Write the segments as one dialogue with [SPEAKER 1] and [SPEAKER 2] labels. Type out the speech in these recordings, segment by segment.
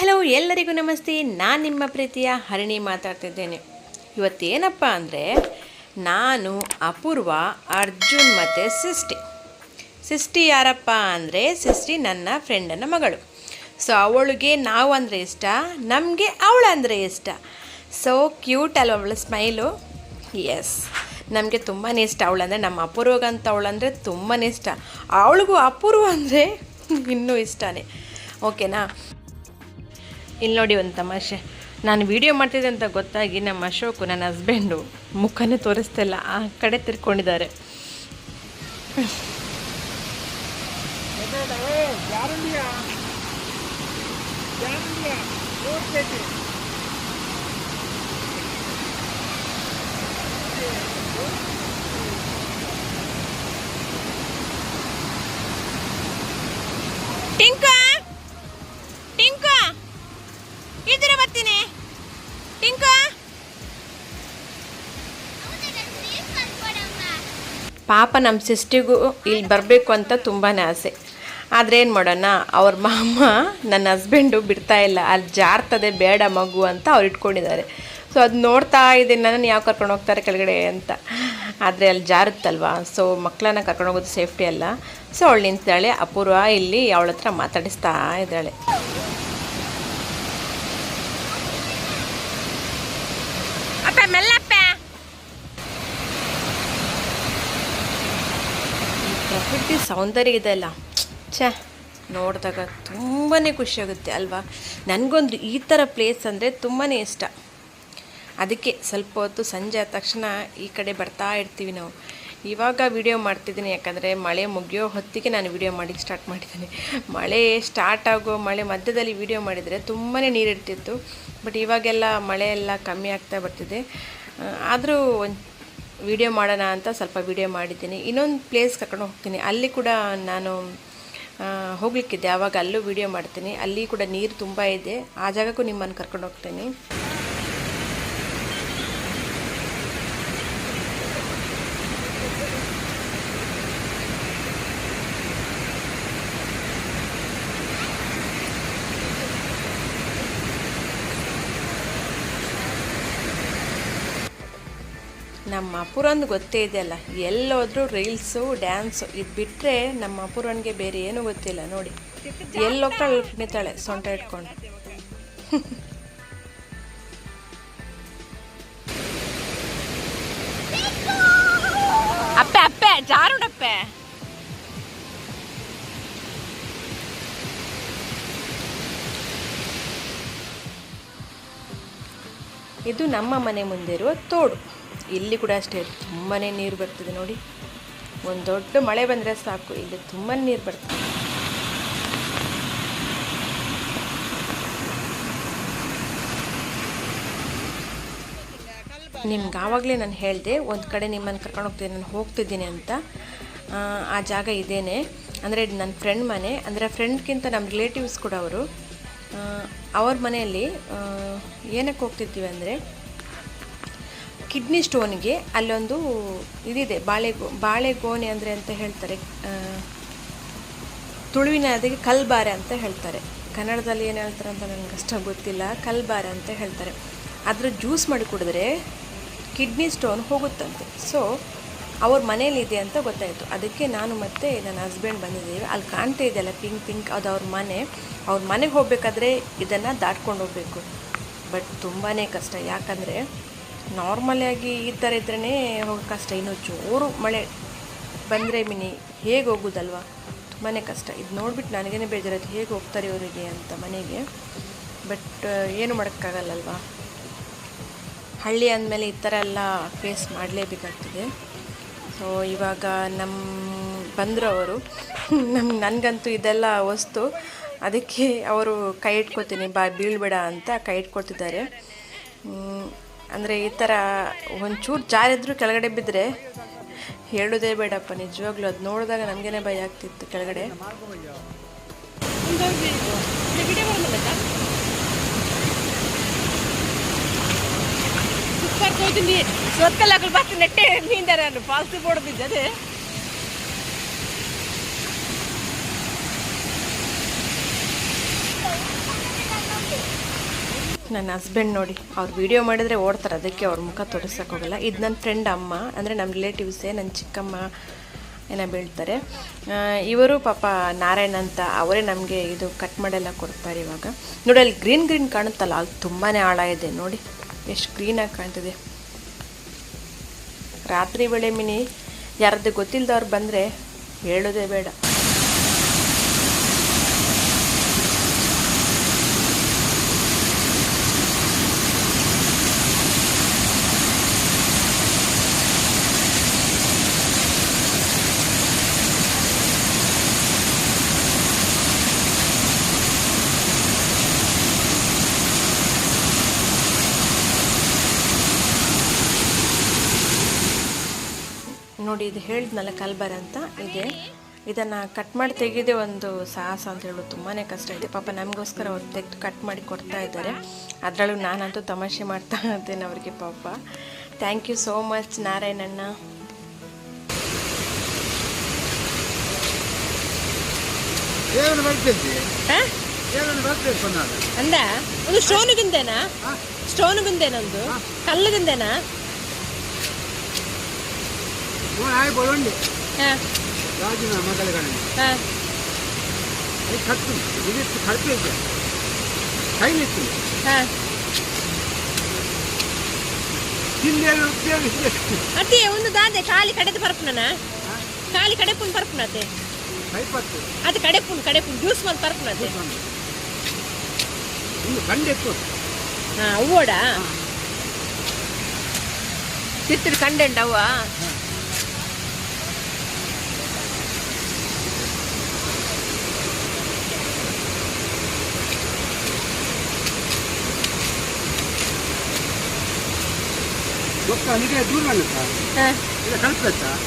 [SPEAKER 1] Hello ಎಲ್ಲರಿಗೂ ನಮಸ್ತೆ. ನಾನು ನಿಮ್ಮ ಪ್ರೀತಿಯ ಹರಿಣಿ ಮಾತಾಡ್ತಿದ್ದೇನೆ. ಇವತ್ತೇನಪ್ಪ ಅಂದರೆ ನಾನು ಅಪೂರ್ವ ಅರ್ಜುನ್ ಮತ್ತು ಸಿಸ್ಟಿ. ಸಿಸ್ಟಿ ಯಾರಪ್ಪ ಅಂದರೆ ಸಿಸ್ಟಿ ನನ್ನ ಫ್ರೆಂಡನ ಮಗಳು. ಸೊ ಅವಳಿಗೆ ನಾವು ಅಂದರೆ ಇಷ್ಟ, ನಮಗೆ ಅವಳಂದರೆ ಇಷ್ಟ. ಸೊ ಕ್ಯೂಟ್ ಅಲ್ವ ಅವಳ ಸ್ಮೈಲು ಎಸ್ ನಮಗೆ ತುಂಬಾ ಇಷ್ಟ. ಅವಳಂದರೆ ನಮ್ಮ ಅಪೂರ್ವಗಂತ ಅವಳಂದರೆ ತುಂಬಾ ಇಷ್ಟ. ಅವಳಿಗೂ ಅಪೂರ್ವ ಅಂದರೆ ಇನ್ನೂ ಇಷ್ಟನೇ. ಓಕೆನಾ ಇಲ್ಲಿ ನೋಡಿ ಒಂದು ತಮಾಷೆ. ನಾನು ವಿಡಿಯೋ ಮಾಡ್ತಿದ್ದೆ ಅಂತ ಗೊತ್ತಾಗಿ ನಮ್ಮ ಅಶೋಕು, ನನ್ನ ಹಸ್ಬೆಂಡು ಮುಖನೇ ತೋರಿಸ್ತಿಲ್ಲ ಆ ಕಡೆ ತಿರ್ಕೊಂಡಿದ್ದಾರೆ ಟಿಂಕ ಟಿಂಕ ಇದ್ರೆ ಬರ್ತೀನಿ ಟಿಂಕ ಪಾಪ ನಮ್ಮ ಸಿಸ್ಟಿಗೂ ಇಲ್ಲಿ ಬರಬೇಕು ಅಂತ ತುಂಬಾ ಆಸೆ. ಆದರೆ ಏನು ಮಾಡೋಣ, ಅವ್ರ ಮಾಮ ನನ್ನ ಹಸ್ಬೆಂಡು ಬಿಡ್ತಾ ಇಲ್ಲ, ಅಲ್ಲಿ ಜಾರ್ತದೆ ಬೇಡ ಮಗು ಅಂತ ಅವ್ರು ಇಟ್ಕೊಂಡಿದ್ದಾರೆ. ಸೊ ಅದು ನೋಡ್ತಾ ಇದ್ದೀನಿ ನಾನು, ಯಾವ ಕರ್ಕೊಂಡು ಹೋಗ್ತಾರೆ ಕೆಳಗಡೆ ಅಂತ. ಆದರೆ ಅಲ್ಲಿ ಜಾರುತ್ತಲ್ವಾ? ಸೊ ಮಕ್ಕಳನ್ನ ಕರ್ಕೊಂಡು ಹೋಗೋದು ಸೇಫ್ಟಿ ಅಲ್ಲ. ಸೊ ಅವಳು ನಿಂತಿದ್ದಾಳೆ, ಅಪೂರ್ವ ಇಲ್ಲಿ ಅವಳ ಹತ್ರ ಮಾತಾಡಿಸ್ತಾ ಇದ್ದಾಳೆ. ಸೌಂದರ್ಯ ಇದೆಲ್ಲ ಛೇ, ನೋಡಿದಾಗ ತುಂಬಾ ಖುಷಿಯಾಗುತ್ತೆ ಅಲ್ವಾ? ನನಗೊಂದು ಈ ಥರ ಪ್ಲೇಸ್ ಅಂದರೆ ತುಂಬಾ ಇಷ್ಟ. ಅದಕ್ಕೆ ಸ್ವಲ್ಪ ಹೊತ್ತು ಸಂಜೆ ಆದ ತಕ್ಷಣ ಈ ಕಡೆ ಬರ್ತಾ ಇರ್ತೀವಿ ನಾವು. ಇವಾಗ ವಿಡಿಯೋ ಮಾಡ್ತಿದ್ದೀನಿ, ಯಾಕಂದರೆ ಮಳೆ ಮುಗಿಯೋ ಹೊತ್ತಿಗೆ ನಾನು ವಿಡಿಯೋ ಮಾಡಿ ಸ್ಟಾರ್ಟ್ ಮಾಡಿದ್ದೀನಿ. ಮಳೆ ಸ್ಟಾರ್ಟ್ ಆಗೋ, ಮಳೆ ಮಧ್ಯದಲ್ಲಿ ವಿಡಿಯೋ ಮಾಡಿದರೆ ತುಂಬಾ ನೀರಿರ್ತಿತ್ತು. ಬಟ್ ಇವಾಗೆಲ್ಲ ಮಳೆ ಎಲ್ಲ ಕಮ್ಮಿ ಆಗ್ತಾ ಬರ್ತಿದೆ. ಆದರೂ ಒಂದು ವಿಡಿಯೋ ಮಾಡೋಣ ಅಂತ ಸ್ವಲ್ಪ ವಿಡಿಯೋ ಮಾಡಿದ್ದೀನಿ. ಇನ್ನೊಂದು ಪ್ಲೇಸ್ ಕರ್ಕೊಂಡು ಹೋಗ್ತೀನಿ. ಅಲ್ಲಿ ಕೂಡ ನಾನು ಹೋಗ್ಲಿಕ್ಕಿದ್ದೆ ಆವಾಗ ಅಲ್ಲೂ ವಿಡಿಯೋ ಮಾಡ್ತೀನಿ. ಅಲ್ಲಿ ಕೂಡ ನೀರು ತುಂಬ ಇದೆ. ಆ ಜಾಗಕ್ಕೂ ನಿಮ್ಮನ್ನು ಕರ್ಕೊಂಡು ಹೋಗ್ತೀನಿ. ನಮ್ಮ ಅಪುರನ್ ಗೊತ್ತೇ ಇದೆಯಲ್ಲ, ಎಲ್ಲೋದ್ರೂ ರೀಲ್ಸು, ಡ್ಯಾನ್ಸು ಇದು ಬಿಟ್ಟರೆ ನಮ್ಮ ಅಪ್ಪುರನ್ಗೆ ಬೇರೆ ಏನೂ ಗೊತ್ತಿಲ್ಲ, ನೋಡಿ. ಎಲ್ಲಿ ಹೋಗ್ತಾಳೆ ಅಲ್ಲಿ ಕುಣಿತಾಳೆ, ಸೊಂಟ ಇಟ್ಕೊಂಡು. ಅಪ್ಪೆ ಅಪ್ಪೆ ಜಾರುಡಪ್ಪೆ ಇದು ನಮ್ಮ ಮನೆ ಮುಂದೆ ಇರುವ ತೋಡು. ಇಲ್ಲಿ ಕೂಡ ಅಷ್ಟೇ ತುಂಬಾ ನೀರು ಬರ್ತದೆ ನೋಡಿ. ಒಂದು ದೊಡ್ಡ ಮಳೆ ಬಂದರೆ ಸಾಕು ಇಲ್ಲಿ ತುಂಬ ನೀರು ಬರ್ತದೆ. ನಿಮ್ಗೆ ಆವಾಗಲೇ ನಾನು ಹೇಳಿದೆ ಒಂದು ಕಡೆ ನಿಮ್ಮನ್ನು ಕರ್ಕೊಂಡು ಹೋಗ್ತೀನಿ ನಾನು ಹೋಗ್ತಿದ್ದೀನಿ ಅಂತ. ಆ, ಜಾಗ ಇದೇನೆ. ಅಂದರೆ ನನ್ನ ಫ್ರೆಂಡ್ ಮನೆ ಅಂದರೆ ಫ್ರೆಂಡ್ಗಿಂತ ನಮ್ಮ ರಿಲೇಟಿವ್ಸ್ ಕೂಡ ಅವರು. ಅವ್ರ ಮನೆಯಲ್ಲಿ ಏನಕ್ಕೆ ಹೋಗ್ತಿರ್ತೀವಿ ಅಂದರೆ ಕಿಡ್ನಿ ಸ್ಟೋನ್ಗೆ ಅಲ್ಲೊಂದು ಇದಿದೆ ಬಾಳೆಗೋ ಬಾಳೆಗೋನೆ ಅಂದರೆ ಅಂತ ಹೇಳ್ತಾರೆ. ತುಳುವಿನ ಅದಕ್ಕೆ ಕಲ್ಬಾರೆ ಅಂತ ಹೇಳ್ತಾರೆ. ಕನ್ನಡದಲ್ಲಿ ಏನು ಹೇಳ್ತಾರೆ ಅಂತ ನನಗೆ ಅಷ್ಟು ಗೊತ್ತಿಲ್ಲ. ಕಲ್ಬಾರೆ ಅಂತ ಹೇಳ್ತಾರೆ. ಅದರ ಜ್ಯೂಸ್ ಮಾಡಿ ಕುಡಿದ್ರೆ ಕಿಡ್ನಿ ಸ್ಟೋನ್ ಹೋಗುತ್ತಂತೆ. ಸೊ ಅವ್ರ ಮನೇಲಿದೆ ಅಂತ ಗೊತ್ತಾಯಿತು. ಅದಕ್ಕೆ ನಾನು ಮತ್ತು ನನ್ನ ಹಸ್ಬೆಂಡ್ ಬಂದಿದ್ದೀವಿ. ಅಲ್ಲಿ ಕಾಣ್ತಾ ಇದೆಯಲ್ಲ ಪಿಂಕ್ ಪಿಂಕ್, ಅದು ಅವ್ರ ಮನೆ. ಅವ್ರ ಮನೆಗೆ ಹೋಗಬೇಕಾದ್ರೆ ಇದನ್ನು ದಾಟ್ಕೊಂಡು ಹೋಗಬೇಕು. ಬಟ್ ತುಂಬಾ ಕಷ್ಟ. ಯಾಕಂದರೆ ನಾರ್ಮಲಾಗಿ ಈ ಥರ ಇದ್ರೇ ಹೋಗೋ ಕಷ್ಟ. ಇನ್ನು ಜೋರು ಮಳೆ ಬಂದರೆ ಮಿನಿ ಹೇಗೆ ಹೋಗೋದಲ್ವಾ? ತುಂಬಾ ಕಷ್ಟ. ಇದು ನೋಡಿಬಿಟ್ಟು ನನಗೇನೆ ಬೇಜಾರಾಯ್ತು. ಹೇಗೆ ಹೋಗ್ತಾರೆ ಇವರಿಗೆ ಅಂತ ಮನೆಗೆ. ಬಟ್ ಏನು ಮಾಡೋಕ್ಕಾಗಲ್ಲಲ್ವಾ? ಹಳ್ಳಿ ಅಂದಮೇಲೆ ಈ ಥರ ಎಲ್ಲ ಫೇಸ್ ಮಾಡಲೇಬೇಕಾಗ್ತದೆ. ಸೊ ಇವಾಗ ನಮ್ಮ ಬಂದರು ಅವರು ನಮ್ಮ ನನಗಂತೂ ಇದೆಲ್ಲ ವಸ್ತು. ಅದಕ್ಕೆ ಅವರು ಕೈ ಇಟ್ಕೊತೀನಿ. ಬಾ, ಬೀಳ್ಬೇಡ ಅಂತ ಕೈ ಇಟ್ಕೊಳ್ತಿದ್ದಾರೆ ಅಂದರೆ ಈ ಥರ ಒಂಚೂರು ಜಾರಿದ್ರು ಕೆಳಗಡೆ ಬಿದ್ದರೆ ಹೇಳೋದೇ ಬೇಡಪ್ಪ, ನಿಜವಾಗ್ಲೂ ಅದು ನೋಡಿದಾಗ ನಮಗೇನೆ ಭಯ ಆಗ್ತಿತ್ತು ಕೆಳಗಡೆ.
[SPEAKER 2] ಬಸ್ ನೆಟ್ಟೆ, ನೀಂದಾರ ಫಾಲ್ಸ್ ಬೋರ್ಡ್ದಿದ್ದೆ ಅದೇ
[SPEAKER 1] ನನ್ನ ಹಸ್ಬೆಂಡ್ ನೋಡಿ, ಅವ್ರು ವಿಡಿಯೋ ಮಾಡಿದರೆ ಓಡ್ತಾರೆ, ಅದಕ್ಕೆ ಅವ್ರ ಮುಖ ಹೋಗಲ್ಲ. ಇದು ನನ್ನ ಫ್ರೆಂಡ್ ಅಮ್ಮ, ಅಂದರೆ ನಮ್ಮ ರಿಲೇಟಿವ್ಸೇ ನನ್ನ ಚಿಕ್ಕಮ್ಮ ಏನೋ ಬೀಳ್ತಾರೆ. ಇವರು ಪಾಪ ನಾರಾಯಣ್ ಅಂತ, ಅವರೇ ನಮಗೆ ಇದು ಕಟ್ ಮಾಡೆಲ್ಲ ಕೊಡ್ತಾರೆ ಇವಾಗ. ನೋಡಿ, ಅಲ್ಲಿ ಗ್ರೀನ್ ಗ್ರೀನ್ ಕಾಣುತ್ತಲ್ಲ, ಅಲ್ಲಿ ತುಂಬಾ ಆಳ ಇದೆ, ನೋಡಿ. ಎಷ್ಟು ಗ್ರೀನಾಗಿ ಕಾಣ್ತಿದೆ. ರಾತ್ರಿ ವೇಳೆ ಮಿನಿ, ಯಾರದ್ದು ಗೊತ್ತಿಲ್ಲದವ್ರು ಬಂದರೆ ಹೇಳೋದೇ ಬೇಡ. ನೋಡಿ ಇದು ಹೇಳಿದ್ನಲ್ಲ ಕಲ್ಬರ್ ಅಂತ ಇದೆ. ಇದನ್ನು ಕಟ್ ಮಾಡಿ ತೆಗೆದೇ ಒಂದು ಸಾಹಸ ಅಂತ ಹೇಳೋದು ತುಂಬಾ ಕಷ್ಟ ಇದೆ. ಪಾಪ ನಮಗೋಸ್ಕರ ಅವ್ರು ತೆಗೆದು ಕಟ್ ಮಾಡಿ ಕೊಡ್ತಾ ಇದ್ದಾರೆ. ಅದರಲ್ಲೂ ನಾನಂತೂ ತಮಾಷೆ ಮಾಡ್ತಾ ಇದ್ದೇನೆ ಅವರಿಗೆ ಪಾಪ. ಥ್ಯಾಂಕ್ ಯು ಸೋ ಮಚ್ ನಾರಾಯಣಣ್ಣ.
[SPEAKER 2] ಅಂದ? ಒಂದು ಸ್ಟೋನ್ ಬಿಂದೇನಾ ಸ್ಟೋನ್ ಬಿಂದೇನೊಂದು ಕಲ್ಲು
[SPEAKER 3] ನಾಳೆ ಬರೋಂಡೆ ರಾಜನ
[SPEAKER 2] ಮಗಳ
[SPEAKER 3] ಗಣನೆ ಅಲ್ಲಿ ಖರ್ಚು ಇದಿಷ್ಟು ಖರ್ಚು ಇದೆ
[SPEAKER 2] ಕೈಲಿತ್ತು
[SPEAKER 3] ತಿಂಡಿಯಲ್ಲಿ ಉಪಯೋಗಿಸಿದಷ್ಟು
[SPEAKER 2] ಅತ್ತೆ ಒಂದು ದಾದೆ ಖಾಲಿ ಕಡೆದು ಪರ್ಪುನನ ಖಾಲಿ ಕಡೆಪುನ್ ಪರ್ಪುನತೆ ಅದು ಕಡೆಪುನ್ ಕಡೆಪುನ್ ಜ್ಯೂಸ್ ಒಂದು ಪರ್ಪುನತೆ
[SPEAKER 3] ಒಂದು ಕಂಡೆತ್ತು
[SPEAKER 2] ಹಾಂ ಅವೋಡ
[SPEAKER 3] ತಿತ್ತಿರು ಕಂಡೆಂಡವ್ವ ಗೊತ್ತಾನಿಗೆ ದೂರ
[SPEAKER 2] ಹಾಂ.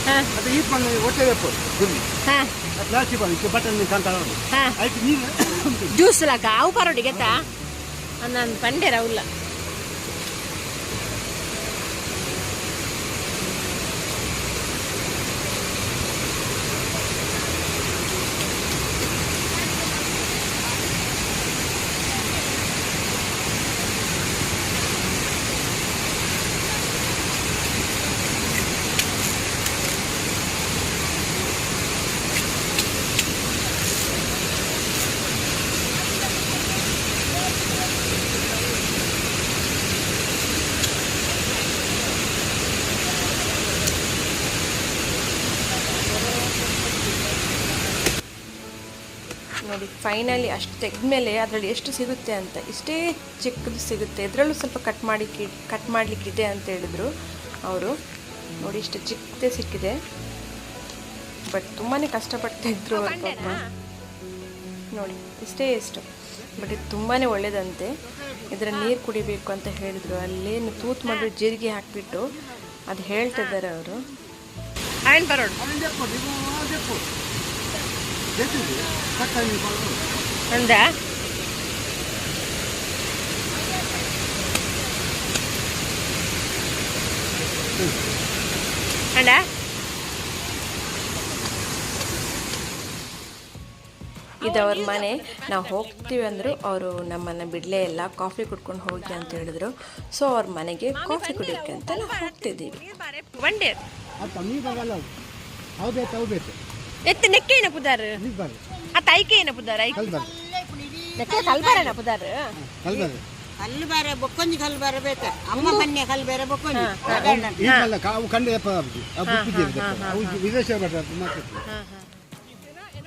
[SPEAKER 2] ಹಾಂ.
[SPEAKER 3] ಅದು ಈ
[SPEAKER 2] ಹಾಂ.
[SPEAKER 3] ಬಟನ್ ಕಾಂತ ಆಯ್ತು
[SPEAKER 2] ಜ್ಯೂಸ್ ಲಕ್ಕ ಅವು ಪರೋಟಿಗೆ ಆಯ್ತಾ? ನಾನು ಪಂಡೆ ರೌಲ್ಲ
[SPEAKER 1] ನೋಡಿ ಫೈನಲಿ ಅಷ್ಟು ತೆಗೆದ್ಮೇಲೆ ಅದರಲ್ಲಿ ಎಷ್ಟು ಸಿಗುತ್ತೆ ಅಂತ ಇಷ್ಟೇ ಚಿಕ್ಕದು ಸಿಗುತ್ತೆ. ಇದರಲ್ಲೂ ಸ್ವಲ್ಪ ಕಟ್ ಮಾಡಿ ಕಟ್ ಮಾಡಲಿಕ್ಕಿದೆ ಅಂತ ಹೇಳಿದ್ರು ಅವರು. ನೋಡಿ ಇಷ್ಟು ಚಿಕ್ಕದೇ ಸಿಕ್ಕಿದೆ. ಬಟ್ ತುಂಬಾ ಕಷ್ಟಪಟ್ಟು ತೆಗೆದ್ರು ನೋಡಿ ಇಷ್ಟೇ ಇಷ್ಟು. ಬಟ್ ಇದು ತುಂಬಾ ಒಳ್ಳೇದಂತೆ. ಇದರ ನೀರು ಕುಡಿಬೇಕು ಅಂತ ಹೇಳಿದ್ರು. ಅಲ್ಲೇನು ತೂತು ಮಾಡಿ ಜೀರಿಗೆ ಹಾಕಿಬಿಟ್ಟು. ಅದು ಹೇಳ್ತಿದ್ದಾರೆ ಅವರು.
[SPEAKER 2] ಅಂದ ಅಂಡ
[SPEAKER 1] ಇದು ಅವ್ರ ಮನೆ. ನಾವು ಹೋಗ್ತೀವಿ ಅಂದರು ಅವರು ನಮ್ಮನ್ನು ಬಿಡಲೇ ಇಲ್ಲ. ಕಾಫಿ ಕುಡ್ಕೊಂಡು ಹೋಗಿ ಅಂತ ಹೇಳಿದ್ರು. ಸೊ ಅವ್ರ ಮನೆಗೆ ಕಾಫಿ ಕುಡಿಯೋಕ್ಕೆ ಅಂತ ನಾವು ಹೋಗ್ತಿದ್ದೀವಿ.
[SPEAKER 4] ಒನ್ ಡೇ ಬೊಕ್ಕೊಂಜಿ
[SPEAKER 3] ಈ ಮಲ್ಲ ಅವು ಕಂಡು ಎಪ್ಪ ಅವು ಬುಕ್ಕಿದ್ದೀರಿ ಅವು ವಿದೇಶ ಬರ್ತಾರೆ ಮಾರ್ಕೆಟ್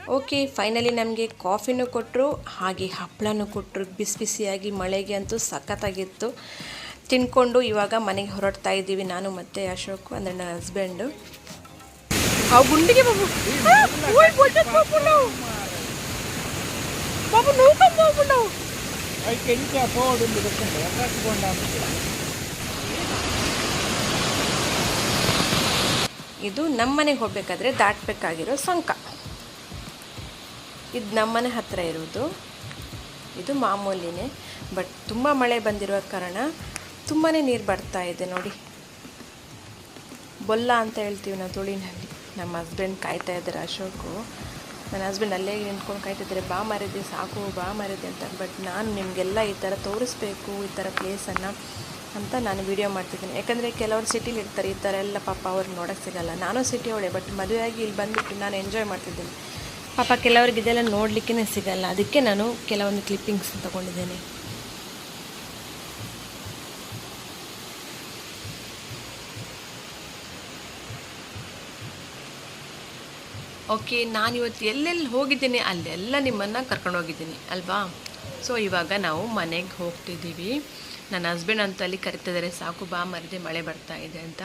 [SPEAKER 1] ಓಕೆ ಫೈನಲಿ ನಮಗೆ ಕಾಫಿನೂ ಕೊಟ್ಟರು ಹಾಗೆ ಹಪ್ಪಳನೂ ಕೊಟ್ಟರು ಬಿಸಿ ಬಿಸಿಯಾಗಿ ಮಳೆಗೆ ಅಂತೂ ಸಖತ್ತಾಗಿತ್ತು. ತಿನ್ಕೊಂಡು ಇವಾಗ ಮನೆಗೆ ಹೊರಡ್ತಾ ಇದ್ದೀವಿ. ನಾನು ಮತ್ತು ಅಶೋಕ್ ಅಂದರೆ ನನ್ನ ಹಸ್ಬೆಂಡು
[SPEAKER 3] ಫೋರ್ಡ್ ಒಂದು ಗೊತ್ತುಂಟು ಎತ್ತಾಕೊಂಡ
[SPEAKER 1] ಇದು ನಮ್ಮನೆ ಹೋಗ್ಬೇಕಾದ್ರೆ ದಾಟಬೇಕಾಗಿರೋ ಸಂಕ. ಇದು ನಮ್ಮನೆ ಹತ್ತಿರ ಇರೋದು. ಇದು ಮಾಮೂಲಿನೇ ಬಟ್ ತುಂಬ ಮಳೆ ಬಂದಿರೋ ಕಾರಣ ತುಂಬಾ ನೀರು ಬರ್ತಾ ಇದೆ ನೋಡಿ. ಬೊಲ್ಲ ಅಂತ ಹೇಳ್ತೀವಿ ನಾವು ತುಳಿನಲ್ಲಿ. ನಮ್ಮ ಹಸ್ಬೆಂಡ್ ಕಾಯ್ತಾ ಇದ್ದಾರೆ ಅಶೋಕು. ನನ್ನ ಹಸ್ಬೆಂಡ್ ಅಲ್ಲೇ ನಿಂತ್ಕೊಂಡು ಕಾಯ್ತಿದ್ದಾರೆ ಬಾ ಮಾರಿದ್ದೆ ಸಾಕು, ಬಾ ಮಾರಿದ್ದೆ ಅಂತ. ಬಟ್ ನಾನು ನಿಮಗೆಲ್ಲ ಈ ಥರ ತೋರಿಸ್ಬೇಕು, ಈ ಥರ ಪ್ಲೇಸನ್ನು ಅಂತ ನಾನು ವೀಡಿಯೋ ಮಾಡ್ತಿದ್ದೀನಿ. ಯಾಕಂದರೆ ಕೆಲವರು ಸಿಟಿಲಿ ಇರ್ತಾರೆ, ಈ ಥರ ಎಲ್ಲ ಪಾಪ ಅವ್ರಿಗೆ ನೋಡೋಕ್ಕೆ ಸಿಗಲ್ಲ. ನಾನು ಸಿಟಿ ಅವಳೆ ಬಟ್ ಮದುವೆಯಾಗಿ ಇಲ್ಲಿ ಬಂದುಬಿಟ್ಟು ನಾನು ಎಂಜಾಯ್ ಮಾಡ್ತಿದ್ದೀನಿ. ಪಾಪ ಕೆಲವ್ರಿಗೆ ಇದೆಲ್ಲ ನೋಡಲಿಕ್ಕೇ ಸಿಗಲ್ಲ. ಅದಕ್ಕೆ ನಾನು ಕೆಲವೊಂದು ಕ್ಲಿಪ್ಪಿಂಗ್ಸ್ ತೊಗೊಂಡಿದ್ದೇನೆ. ಓಕೆ ನಾನು ಇವತ್ತು ಎಲ್ಲೆಲ್ಲಿ ಹೋಗಿದ್ದೀನಿ, ಅಲ್ಲೆಲ್ಲ ನಿಮ್ಮನ್ನು ಕರ್ಕೊಂಡು ಹೋಗಿದ್ದೀನಿ, ಅಲ್ವಾ? ಸೊ ಇವಾಗ ನಾವು ಮನೆಗೆ ಹೋಗ್ತಿದ್ದೀವಿ. ನನ್ನ ಹಸ್ಬೆಂಡ್ ಅಂತ ಅಲ್ಲಿ ಕರಿತಿದ್ದಾರೆ ಸಾಕು ಬಾ, ಮರಿದೆ ಮಳೆ ಬರ್ತಾ ಇದೆ ಅಂತ.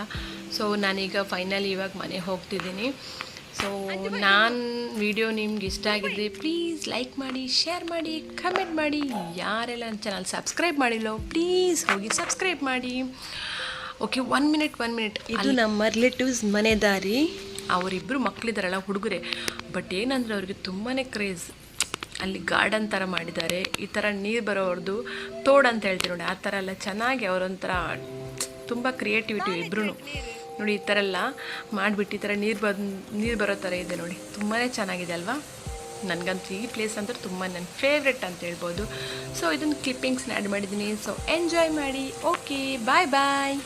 [SPEAKER 1] ಸೊ ನಾನೀಗ ಫೈನಲಿ ಇವಾಗ ಮನೆಗೆ ಹೋಗ್ತಿದ್ದೀನಿ. ಸೊ ನಾನು ವಿಡಿಯೋ ನಿಮ್ಗೆ ಇಷ್ಟ ಆಗಿದ್ರೆ ಪ್ಲೀಸ್ ಲೈಕ್ ಮಾಡಿ ಶೇರ್ ಮಾಡಿ ಕಮೆಂಟ್ ಮಾಡಿ. ಯಾರೆಲ್ಲ ನನ್ನ ಚಾನಲ್ ಸಬ್ಸ್ಕ್ರೈಬ್ ಮಾಡಿಲ್ಲೋ ಪ್ಲೀಸ್ ಹೋಗಿ ಸಬ್ಸ್ಕ್ರೈಬ್ ಮಾಡಿ. Okay one minute one minute ಇದು ನಮ್ಮ ರಿಲೇಟಿವ್ಸ್ ಮನೆ ದಾರಿ. ಅವರಿಬ್ಬರು ಮಕ್ಕಳಿದ್ದಾರಲ್ಲ ಹುಡುಗರೆ. ಬಟ್ ಏನಂದರೆ ಅವ್ರಿಗೆ ತುಂಬಾ ಕ್ರೇಜ್ ಅಲ್ಲಿ ಗಾರ್ಡನ್ ಥರ ಮಾಡಿದ್ದಾರೆ. ಈ ಥರ ನೀರು ಬರೋರ್ದು ತೋಡ್ ಅಂತ ಹೇಳ್ತೀವಿ ನೋಡಿ ಆ ಥರ ಎಲ್ಲ ಚೆನ್ನಾಗಿ ಅವರೊಂಥರ ತುಂಬ ಕ್ರಿಯೇಟಿವಿಟಿ ಇಬ್ರು ನೋಡಿ ಈ ಥರ ಎಲ್ಲ ಮಾಡಿಬಿಟ್ಟು ಈ ಥರ ನೀರು ಬಂದು ನೀರು ಬರೋ ಥರ ಇದೆ ನೋಡಿ. ತುಂಬಾ ಚೆನ್ನಾಗಿದೆ ಅಲ್ವಾ? ನನಗಂತೂ ಈ ಪ್ಲೇಸ್ ಅಂದ್ರೆ ತುಂಬ ನನ್ನ ಫೇವ್ರೆಟ್ ಅಂತ ಹೇಳ್ಬೋದು. ಸೊ ಇದನ್ನು ಕ್ಲಿಪ್ಪಿಂಗ್ಸ್ನ ಆ್ಯಡ್ ಮಾಡಿದ್ದೀನಿ. ಸೊ ಎಂಜಾಯ್ ಮಾಡಿ. Okay bye bye